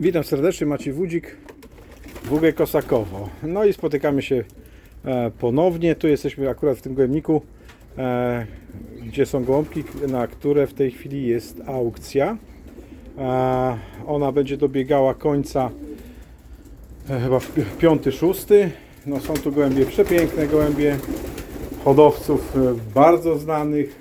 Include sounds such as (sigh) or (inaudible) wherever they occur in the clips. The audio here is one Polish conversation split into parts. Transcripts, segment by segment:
Witam serdecznie, Maciej Wódzik, WG Kosakowo. No i spotykamy się e, ponownie. Tu jesteśmy akurat w tym gołębniku, e, gdzie są gołąbki, na które w tej chwili jest aukcja. E, Ona będzie dobiegała końca chyba w pi- piąty, szósty. No są tu gołębie przepiękne, gołębie hodowców bardzo znanych.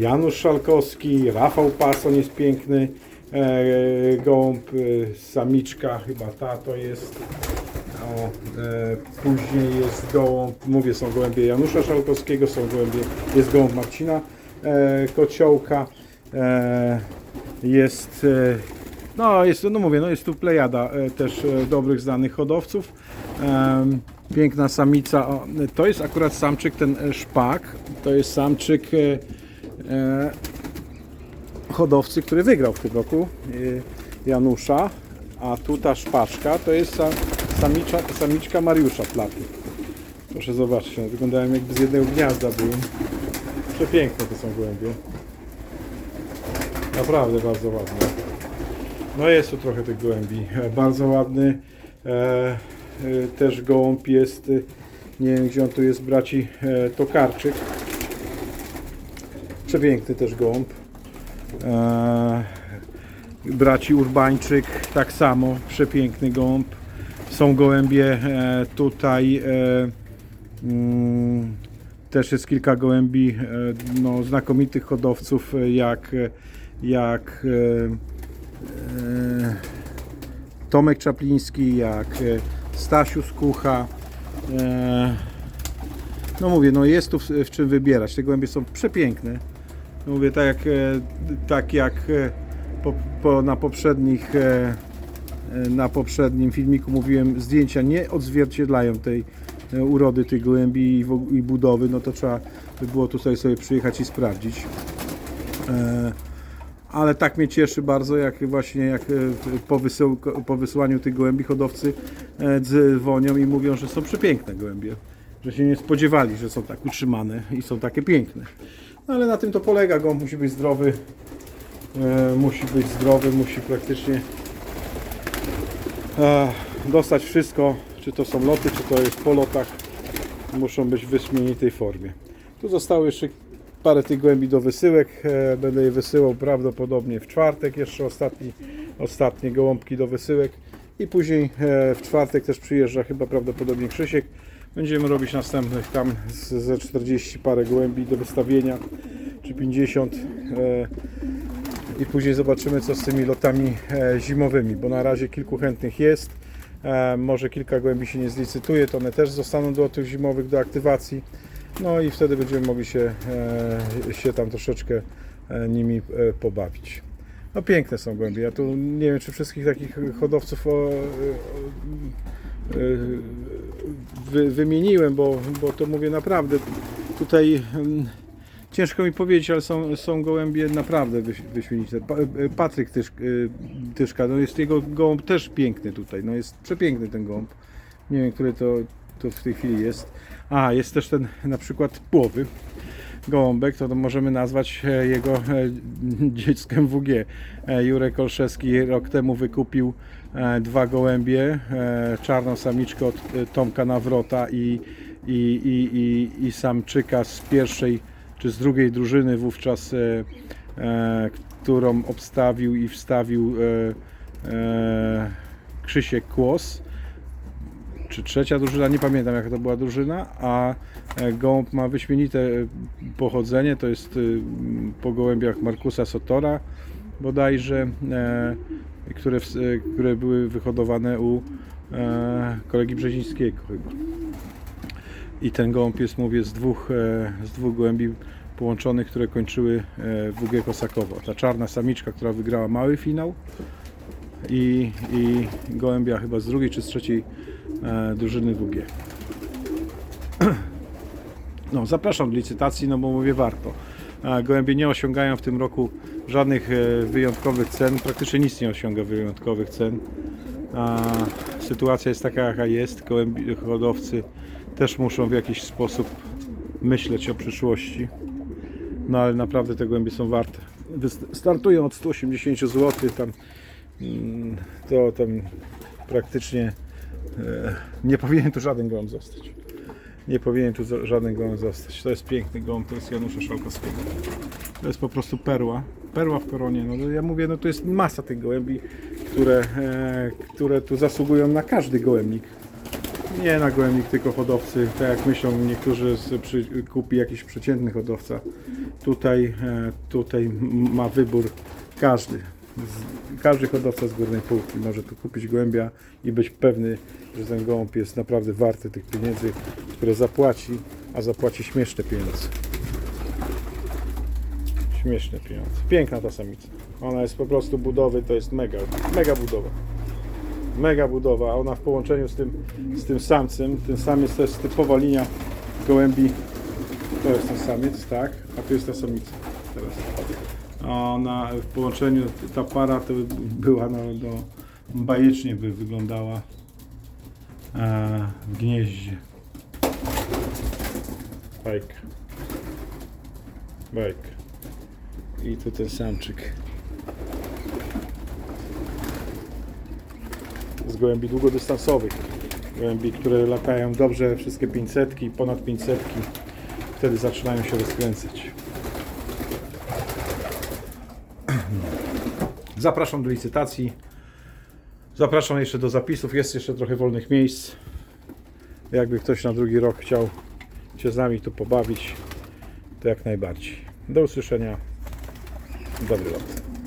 Janusz Szalkowski, Rafał Pason jest piękny. E, Gołąb, e, samiczka, chyba ta to jest. O, e, później jest gołąb, mówię, są gołębie Janusza Szalkowskiego, są gołębie, jest gołąb Marcina e, Kociołka. E, jest, e, no jest, no mówię, no jest tu plejada e, też e, dobrych, znanych hodowców. Em, piękna samica, o, to jest akurat samczyk, ten e, szpak, to jest samczyk e, e, hodowcy, który wygrał w tym roku, y, Janusza, a tu ta szpaczka to jest sa- samicza, samiczka Mariusza Platy. Proszę zobaczcie, one wyglądają jakby z jednego gniazda były. Przepiękne to są gołębie. Naprawdę bardzo ładne. No jest tu trochę tych gołębi. E, Bardzo ładny. E, e, też gołąb jest, e, nie wiem gdzie on tu jest, braci e, Tokarczyk. Przepiękny też gołąb. E, braci Urbańczyk, tak samo, przepiękny gołąb. Są gołębie e, tutaj, e, mm, też jest kilka gołębi no, znakomitych hodowców, jak, jak Tomek Czapliński, jak Stasiu Skucha. No mówię, no jest tu w, w czym wybierać. Te gołębie są przepiękne. Mówię tak jak, e, tak jak e, po, po, na poprzednich e, na poprzednim filmiku mówiłem, zdjęcia nie odzwierciedlają tej urody tych gołębi i, i budowy, no to trzeba by było tutaj sobie przyjechać i sprawdzić. Ale tak mnie cieszy bardzo, jak właśnie jak po, wysył, po tych gołębi hodowcy dzwonią i mówią, że są przepiękne gołębie. Że się nie spodziewali, że są tak utrzymane i są takie piękne. No ale na tym to polega, gołąb musi być zdrowy, e, musi być zdrowy, musi praktycznie e, dostać wszystko, czy to są loty, czy to jest po lotach, muszą być w wyśmienitej formie. Tu zostało jeszcze parę tych gołębi do wysyłek, e, będę je wysyłał prawdopodobnie w czwartek, jeszcze ostatni, ostatnie gołąbki do wysyłek i później e, w czwartek też przyjeżdża chyba prawdopodobnie Krzysiek. Będziemy robić następnych tam ze 40 parę gołębi do wystawienia, czy 50 e, i później zobaczymy co z tymi lotami e, zimowymi, bo na razie kilku chętnych jest. E, może kilka gołębi się nie zlicytuje, to one też zostaną do tych zimowych do aktywacji. No i wtedy będziemy mogli się, się tam troszeczkę nimi pobawić. No piękne są gołębie. Ja tu nie wiem, czy wszystkich takich hodowców o, o, e, wy, wymieniłem, bo, bo to mówię naprawdę tutaj mm, ciężko mi powiedzieć, ale są, są gołębie naprawdę wyś- wyśmienite. E, Patryk Tysz, e, Tyszka, no jest jego gołąb też piękny tutaj, no jest przepiękny ten gołąb. Nie wiem, który to, to w tej chwili jest. A, jest też ten na przykład płowy gołąbek, to, to możemy nazwać e, jego e, dzieckiem WG. E, Jurek Olszewski rok temu wykupił dwa gołębie, czarną samiczkę od Tomka Nawrota i, i, i, i, i samczyka z pierwszej czy z drugiej drużyny wówczas, którą obstawił i wstawił Krzysiek Kłos czy trzecia drużyna, nie pamiętam jaka to była drużyna, a e, gołąb ma wyśmienite e, pochodzenie, to jest y, po gołębiach Markusa Sotora bodajże, e, które, które były wyhodowane u kolegi Brzezińskiego chyba. I ten gołąb jest, mówię, z dwóch, z dwóch gołębi połączonych, które kończyły WG Kosakowo. Ta czarna samiczka, która wygrała mały finał i, i gołębia chyba z drugiej czy z trzeciej drużyny WG. (clears throat) No, zapraszam do licytacji, no bo mówię warto. E, Gołębie nie osiągają w tym roku żadnych e, wyjątkowych cen, praktycznie nic nie osiąga wyjątkowych cen. Sytuacja jest taka jaka jest, gołębi, hodowcy też muszą w jakiś sposób myśleć o przyszłości. No ale naprawdę te gołębie są warte. Startują od 180 zł, tam mm, to tam praktycznie e, nie powinien tu żaden gołąb zostać. Nie powinien tu żaden gołąb zostać. To jest piękny gołąb, to jest Janusza Szalkowskiego. To jest po prostu perła. Perła w koronie. No ja mówię, no to jest masa tych gołębi, które, e, które tu zasługują na każdy gołębnik. Nie na gołębnik, tylko hodowcy. Tak jak myślą niektórzy, z, przy, kupi jakiś przeciętny hodowca. Tutaj, e, tutaj ma wybór każdy. Każdy hodowca z górnej półki może tu kupić gołębia i być pewny, że ten gołąb jest naprawdę warty tych pieniędzy, które zapłaci, a zapłaci śmieszne pieniądze. Śmieszne pieniądze. Piękna ta samica. Ona jest po prostu budowy, to jest mega, mega budowa. Mega budowa, a ona w połączeniu z tym, z tym samcem, ten to jest typowa linia gołębi. To jest ten samiec, tak, a tu jest ta samica. Teraz. A w połączeniu, ta para to była, no, no bajecznie by wyglądała e, w gnieździe. Bajka. Bajka. I tu ten samczyk. Z gołębi długodystansowych. Gołębi, które latają dobrze, wszystkie 500, ponad 500. Wtedy zaczynają się rozkręcać. Zapraszam do licytacji. Zapraszam jeszcze do zapisów. Jest jeszcze trochę wolnych miejsc. Jakby ktoś na drugi rok chciał się z nami tu pobawić, to jak najbardziej. Do usłyszenia. Dobry lot.